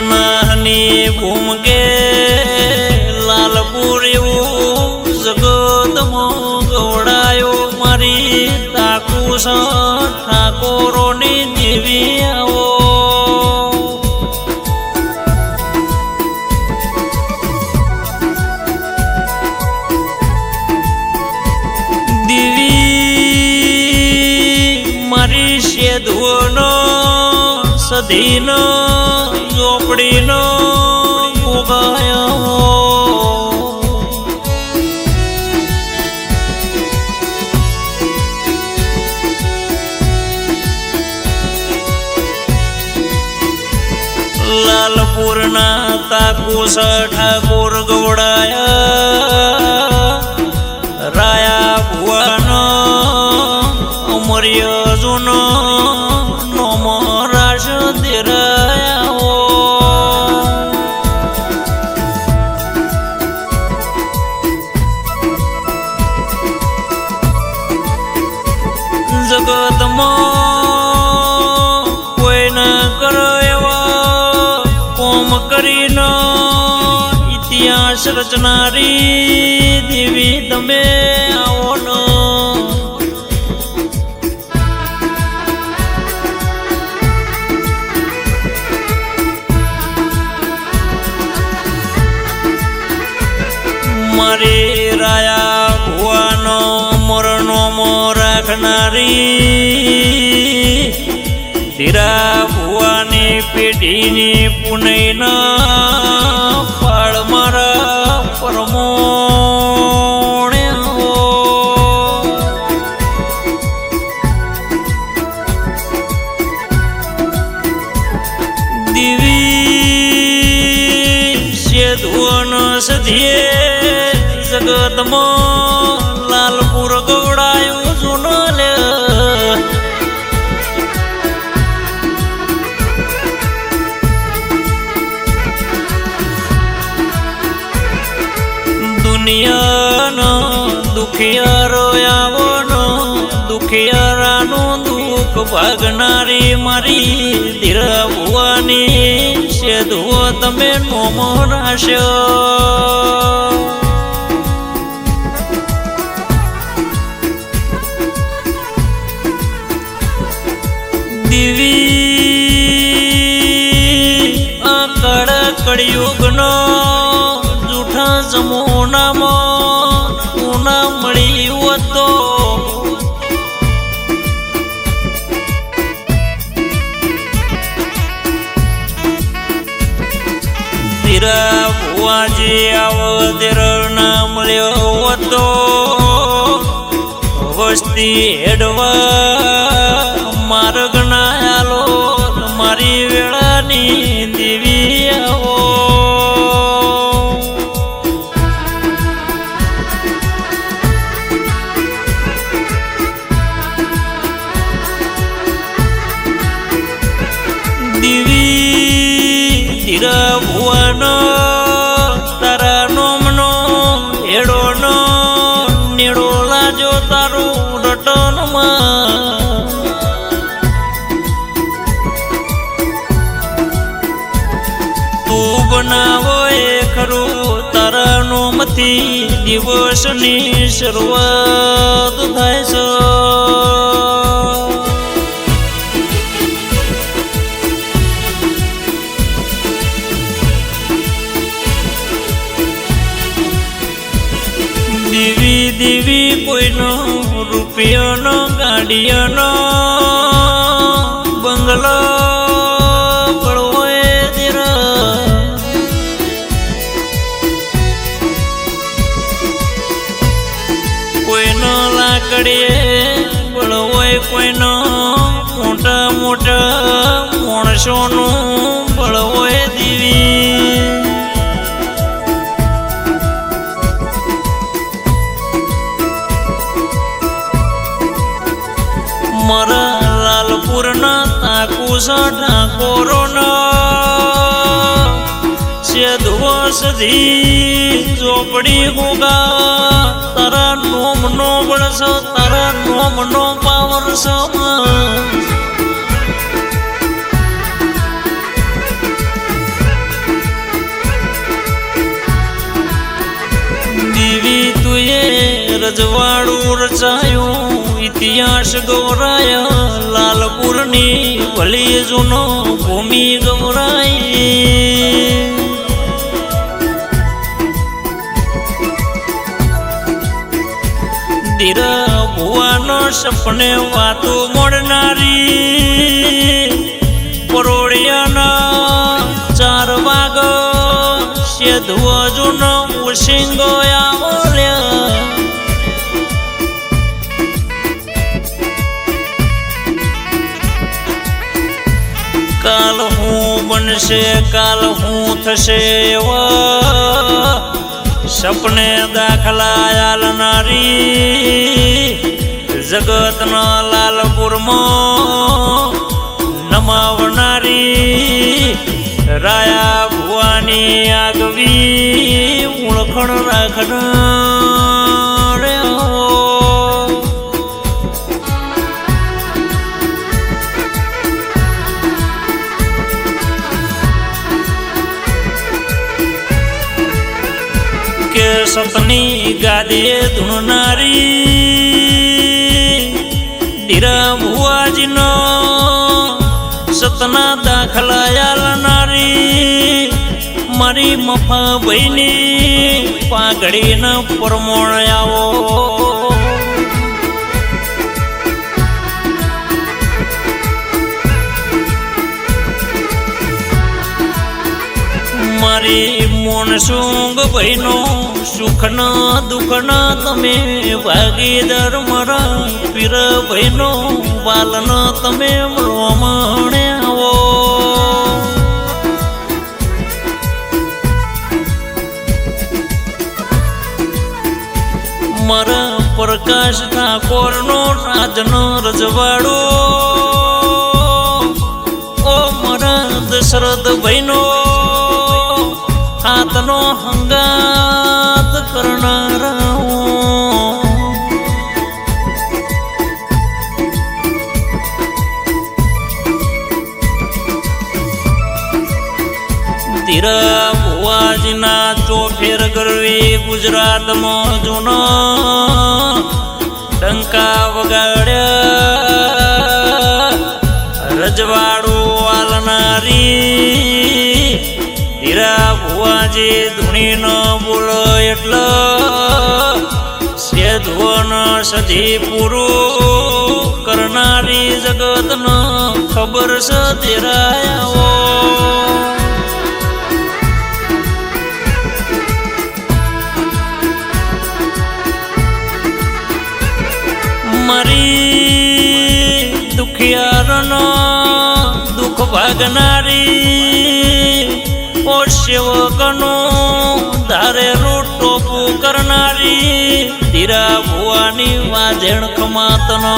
બનાની ભૂમકે લાલપુર એવું જગતમાં ગવડાયો મારી તાકુસ ઠાકોરોની દેવી આવો. દેવી મારી શેધવનો સધીનો ઝોપડીનો ભોગાયો લાલપુરના તાકુસ ઠાકોર ગવડાયા ઇતિહાસ રચનારી દેવી તમે આવો નો. મારી રાયા ભુવાનો મરણો મો રાખનારી ધીરા ભુવાની પેઢીની પુનઈના દિવી સેધુવન સધીએ જગતમાં લાલપુર ગવડાયું જૂનો લે. દુનિયાનો દુખિયા દુઃખ ભાગનારી મારી ધીરા છે સેધુઓ તમે નોમો રાશો દીવી આ કળ કળિયુગનો ધીરા ભુવાજી આવો ધીર ના મળ્યો હતો. વસ્તી હેડવા માર્ગ ના આલો મારી વેળાની નોમથી દિવસની શરૂઆત થાય છે. દેવી દીવી કોઈનો રૂપિયાનો ગાડીઓનો વધવો સધી ઝોપડી ગોગા તારા નોમ નો બળસ તારા નોમ નો પાવર દેવી તુએ રજવાડું રચાયું, ઇતિહાસ ગૌરાય, લાલપુરની ભલી જૂનો ભૂમિ ગૌરાય. ધીરા ભુવાનો સપને વાતો મળનારી. પરોળિયાના ચાર વાગ સેધુજુનો ઉસિંગો આવલ્યા કાલ હું બનશે, કાલ હું થશે એવા સપને દાખલા આલનારી જગતના લાલપુરમાં નમાવનારી રાયા ભુવાની આગવી ઓળખણ રાખનાર. સતની ગાદે ધૂણનારી ધીરા ભુવાજીનો સતના દાખલા આલનારી મારી મફા બહેની પાઘડીના પરમોણ આવો સુંગ બહેનો સુખના દુઃખના તમે ભાગીદાર મારા પીર બહેનો બાલના તમે રોમણે આવો. મારા પ્રકાશ ઠાકોરનો રાજનો રજવાડો. ઓ મારા દશરથ ભાઈનો હાથનો હંગાત કરનારા તીરા ભુવાજીના ચોફેર ગરવી ગુજરાતમાં જૂનો. ડંકા વગાડ્યા ભુવાજી ધૂણી ન બોલો એટલો સેધવન સધી પૂરું કરનારી જગતનો ખબર છે તેરાયાઓ. મારી દુખિયારનો દુઃખ ભાગનારી સેવકનો ધારે ટોપું કરનારી ધીરા ભુવાની વાજેણ ખમાતનો.